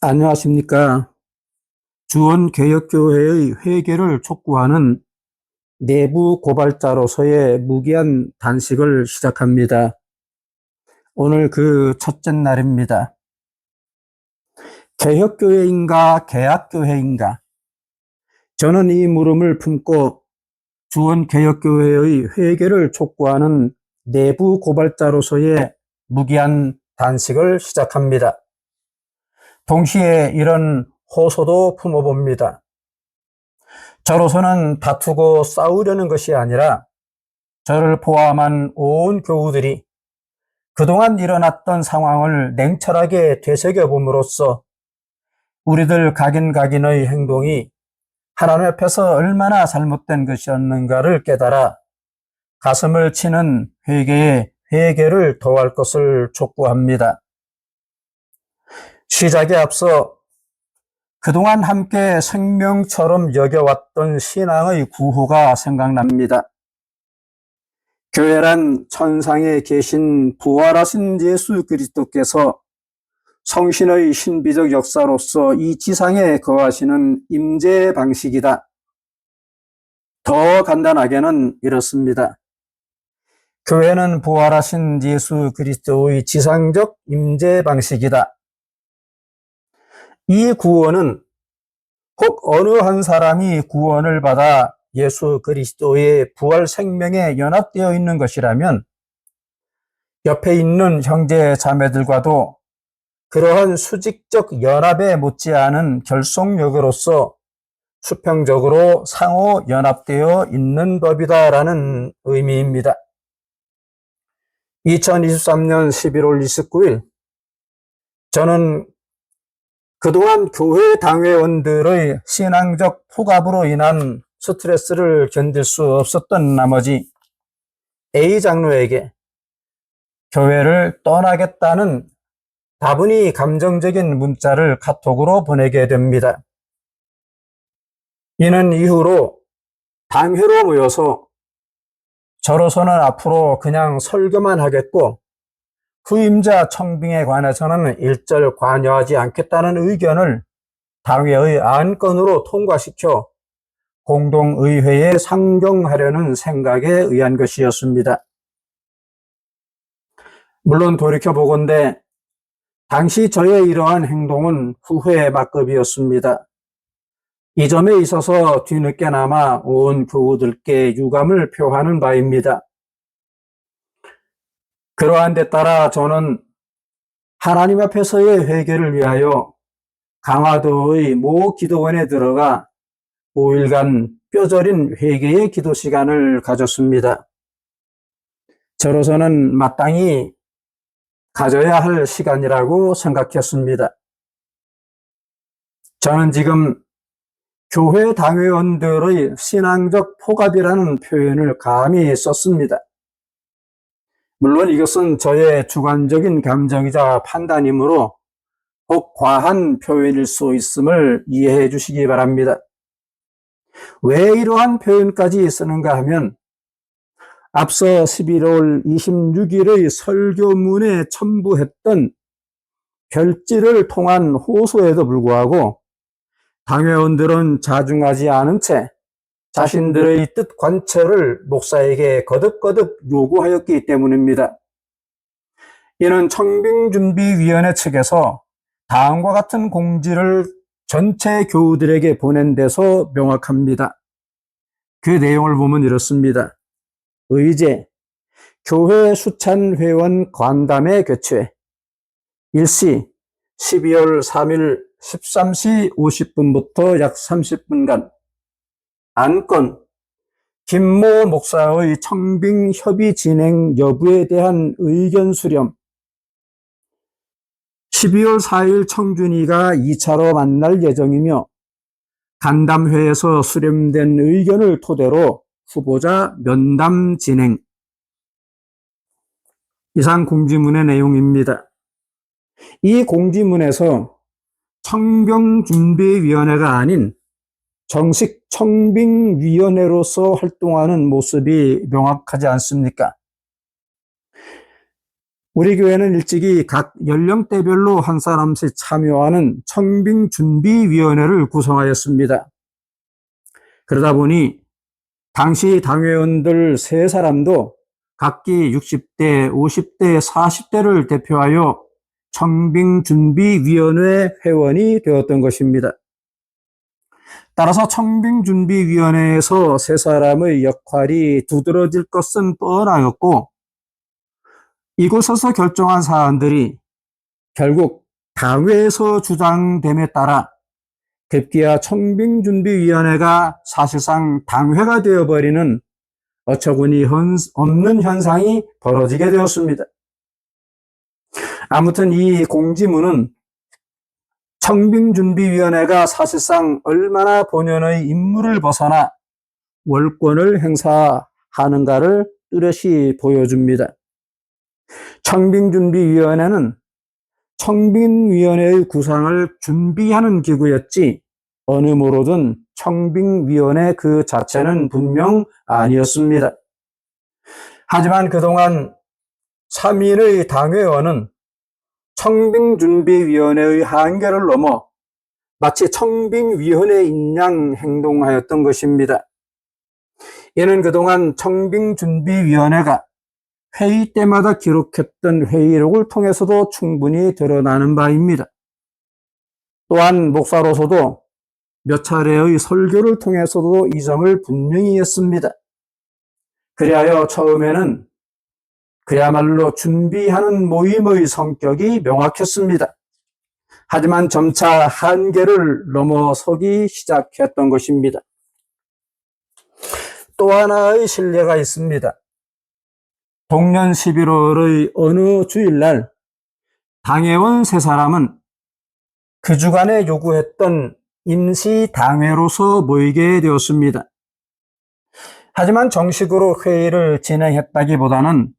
안녕하십니까. 주원개혁교회의 회개를 촉구하는 내부 고발자로서의 무기한 단식을 시작합니다. 오늘 그 첫째 날입니다. 개혁교회인가 개학교회인가? 저는 이 물음을 품고 주원개혁교회의 회개를 촉구하는 내부 고발자로서의 무기한 단식을 시작합니다. 동시에 이런 호소도 품어봅니다. 저로서는 다투고 싸우려는 것이 아니라 저를 포함한 온 교우들이 그동안 일어났던 상황을 냉철하게 되새겨봄으로써 우리들 각인각인의 행동이 하나님 앞에서 얼마나 잘못된 것이었는가를 깨달아 가슴을 치는 회개에 회개를 더할 것을 촉구합니다. 시작에 앞서 그동안 함께 생명처럼 여겨왔던 신앙의 구호가 생각납니다. 교회란 천상에 계신 부활하신 예수 그리스도께서 성신의 신비적 역사로서 이 지상에 거하시는 임재 방식이다. 더 간단하게는 이렇습니다. 교회는 부활하신 예수 그리스도의 지상적 임재 방식이다. 이 구원은 혹 어느 한 사람이 구원을 받아 예수 그리스도의 부활 생명에 연합되어 있는 것이라면 옆에 있는 형제 자매들과도 그러한 수직적 연합에 못지않은 결속력으로서 수평적으로 상호 연합되어 있는 법이다라는 의미입니다. 2023년 11월 29일 저는 그동안 교회 당회원들의 신앙적 폭압으로 인한 스트레스를 견딜 수 없었던 나머지 A 장로에게 교회를 떠나겠다는 다분히 감정적인 문자를 카톡으로 보내게 됩니다. 이는 이후로 당회로 모여서 저로서는 앞으로 그냥 설교만 하겠고 후임자 청빙에 관해서는 일절 관여하지 않겠다는 의견을 당회의 안건으로 통과시켜 공동의회에 상정하려는 생각에 의한 것이었습니다. 물론 돌이켜 보건대 당시 저의 이러한 행동은 후회의 막급이었습니다. 이 점에 있어서 뒤늦게나마 온 교우들께 유감을 표하는 바입니다. 그러한 데 따라 저는 하나님 앞에서의 회개를 위하여 강화도의 모 기도원에 들어가 5일간 뼈저린 회개의 기도 시간을 가졌습니다. 저로서는 마땅히 가져야 할 시간이라고 생각했습니다. 저는 지금 교회 당회원들의 신앙적 포갑이라는 표현을 감히 썼습니다. 물론 이것은 저의 주관적인 감정이자 판단이므로 혹 과한 표현일 수 있음을 이해해 주시기 바랍니다. 왜 이러한 표현까지 쓰는가 하면 앞서 11월 26일의 설교문에 첨부했던 별지를 통한 호소에도 불구하고 당회원들은 자중하지 않은 채 자신들의 뜻 관철을 목사에게 거듭거듭 요구하였기 때문입니다. 이는 청빙준비위원회 측에서 다음과 같은 공지를 전체 교우들에게 보낸 데서 명확합니다. 그 내용을 보면 이렇습니다. 의제, 교회 수찬 회원 관담회 개최, 일시 12월 3일 13시 50분부터 약 30분간 안건 김모 목사의 청빙 협의 진행 여부에 대한 의견 수렴 12월 4일 청준이가 2차로 만날 예정이며 간담회에서 수렴된 의견을 토대로 후보자 면담 진행 이상 공지문의 내용입니다. 이 공지문에서 청병준비위원회가 아닌 정식 청빙위원회로서 활동하는 모습이 명확하지 않습니까? 우리 교회는 일찍이 각 연령대별로 한 사람씩 참여하는 청빙준비위원회를 구성하였습니다. 그러다 보니 당시 당회원들 세 사람도 각기 60대, 50대, 40대를 대표하여 청빙준비위원회 회원이 되었던 것입니다. 따라서 청빙준비위원회에서 세 사람의 역할이 두드러질 것은 뻔하였고 이곳에서 결정한 사안들이 결국 당회에서 주장됨에 따라 급기야 청빙준비위원회가 사실상 당회가 되어버리는 어처구니 없는 현상이 벌어지게 되었습니다. 아무튼 이 공지문은 청빙준비위원회가 사실상 얼마나 본연의 임무를 벗어나 월권을 행사하는가를 뚜렷이 보여줍니다. 청빙준비위원회는 청빙위원회의 구상을 준비하는 기구였지 어느 모로든 청빙위원회 그 자체는 분명 아니었습니다. 하지만 그동안 3인의 당회원은 청빙준비위원회의 한계를 넘어 마치 청빙위원회인 양 행동하였던 것입니다. 이는 그동안 청빙준비위원회가 회의 때마다 기록했던 회의록을 통해서도 충분히 드러나는 바입니다. 또한 목사로서도 몇 차례의 설교를 통해서도 이 점을 분명히 했습니다. 그리하여 처음에는 그야말로 준비하는 모임의 성격이 명확했습니다. 하지만 점차 한계를 넘어서기 시작했던 것입니다. 또 하나의 신뢰가 있습니다. 동년 11월의 어느 주일날 당회원 세 사람은 그 주간에 요구했던 임시 당회로서 모이게 되었습니다. 하지만 정식으로 회의를 진행했다기보다는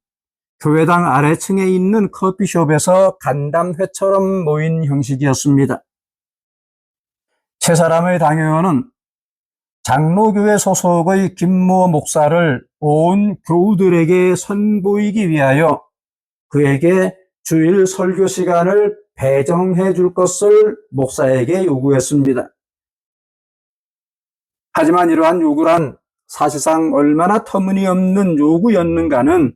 교회당 아래층에 있는 커피숍에서 간담회처럼 모인 형식이었습니다. 세 사람의 당회원은 장로교회 소속의 김모 목사를 온 교우들에게 선보이기 위하여 그에게 주일 설교 시간을 배정해 줄 것을 목사에게 요구했습니다. 하지만 이러한 요구란 사실상 얼마나 터무니없는 요구였는가는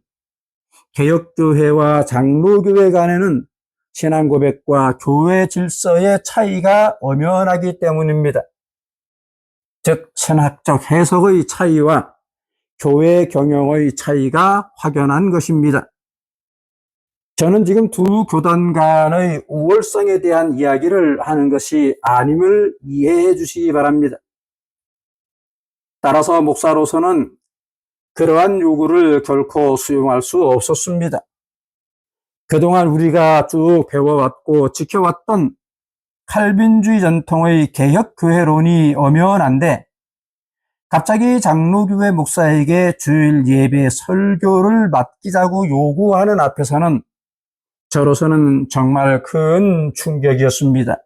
개혁교회와 장로교회 간에는 신앙 고백과 교회 질서의 차이가 엄연하기 때문입니다. 즉, 신학적 해석의 차이와 교회 경영의 차이가 확연한 것입니다. 저는 지금 두 교단 간의 우월성에 대한 이야기를 하는 것이 아님을 이해해 주시기 바랍니다. 따라서 목사로서는 그러한 요구를 결코 수용할 수 없었습니다. 그동안 우리가 쭉 배워왔고 지켜왔던 칼빈주의 전통의 개혁교회론이 엄연한데 갑자기 장로교회 목사에게 주일 예배 설교를 맡기자고 요구하는 앞에서는 저로서는 정말 큰 충격이었습니다.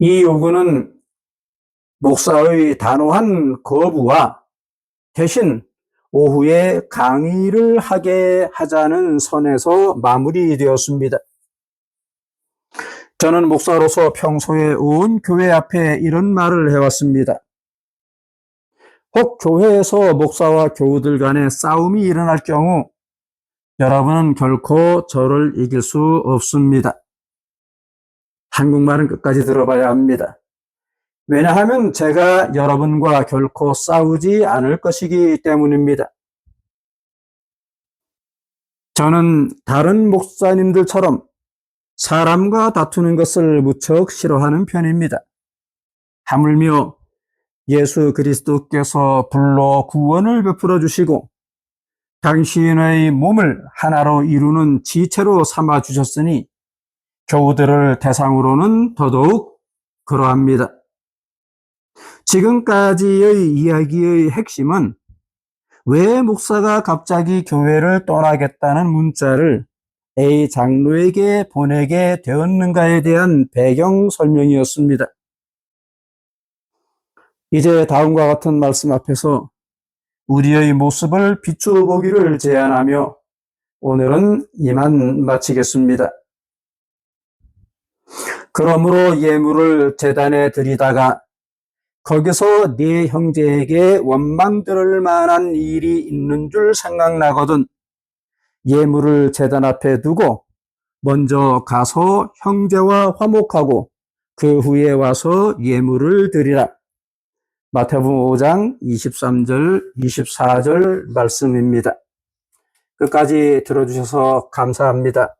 이 요구는 목사의 단호한 거부와 대신 오후에 강의를 하게 하자는 선에서 마무리되었습니다. 저는 목사로서 평소에 온 교회 앞에 이런 말을 해왔습니다. 혹 교회에서 목사와 교우들 간에 싸움이 일어날 경우 여러분은 결코 저를 이길 수 없습니다. 한국말은 끝까지 들어봐야 합니다. 왜냐하면 제가 여러분과 결코 싸우지 않을 것이기 때문입니다. 저는 다른 목사님들처럼 사람과 다투는 것을 무척 싫어하는 편입니다. 하물며 예수 그리스도께서 불러 구원을 베풀어 주시고 당신의 몸을 하나로 이루는 지체로 삼아 주셨으니 교우들을 대상으로는 더더욱 그러합니다. 지금까지의 이야기의 핵심은 왜 목사가 갑자기 교회를 떠나겠다는 문자를 A 장로에게 보내게 되었는가에 대한 배경 설명이었습니다. 이제 다음과 같은 말씀 앞에서 우리의 모습을 비추어 보기를 제안하며 오늘은 이만 마치겠습니다. 그러므로 예물을 재단에 드리다가 거기서 네 형제에게 원망 들을 만한 일이 있는 줄 생각나거든 예물을 재단 앞에 두고 먼저 가서 형제와 화목하고 그 후에 와서 예물을 드리라. 마태복음 5장 23절, 24절 말씀입니다. 끝까지 들어주셔서 감사합니다.